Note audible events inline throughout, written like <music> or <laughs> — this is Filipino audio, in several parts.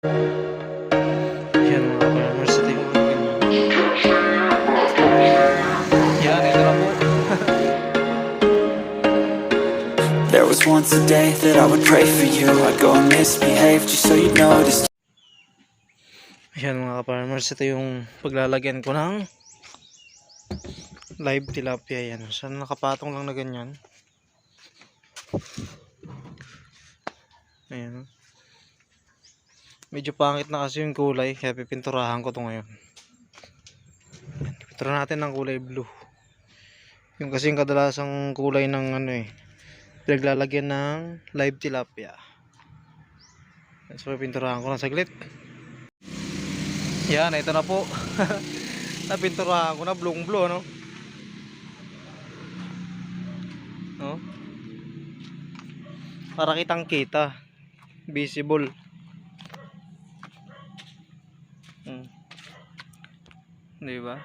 Yan mga farmers, ito yung mga ganyan. Yan, ito na po. <laughs> There was once a day that I would pray for you I'd go and misbehave just so you noticed Yan mga farmers, ito yung paglalagyan ko ng live tilapia yan. So nakapatong lang na ganyan. Ayan. Medyo pangit na kasi yung kulay, kaya pipinturahan ko to ngayon. Ayan, Pinturahan natin ng kulay blue. Yung kasi yung kadalasang kulay ng ano eh, pinaglalagyan ng live tilapia. So pinturahan ko na saglit. Yan, ito na po. <laughs> Napinturahan ko na blue blue, no? No? Para kitang kita. Visible. Di ba?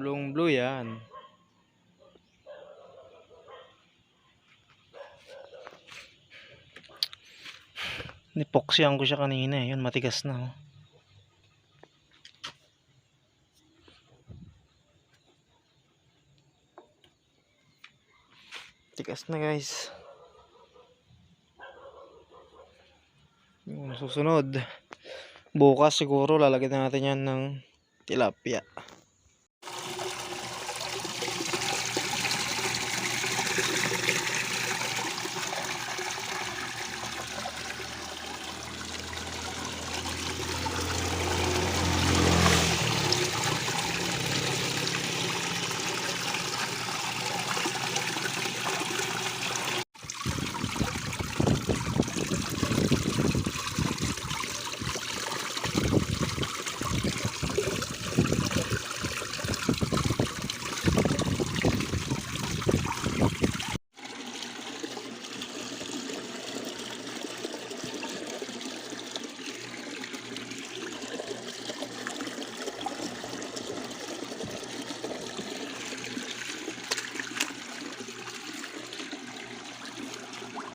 blue blue yan. Nipoksyan ko siya kanina eh. Yun, matigas na. Oh. Tigas na guys. Yung susunod. Bukas siguro lalagyan natin yan ng tilapia. Thank you.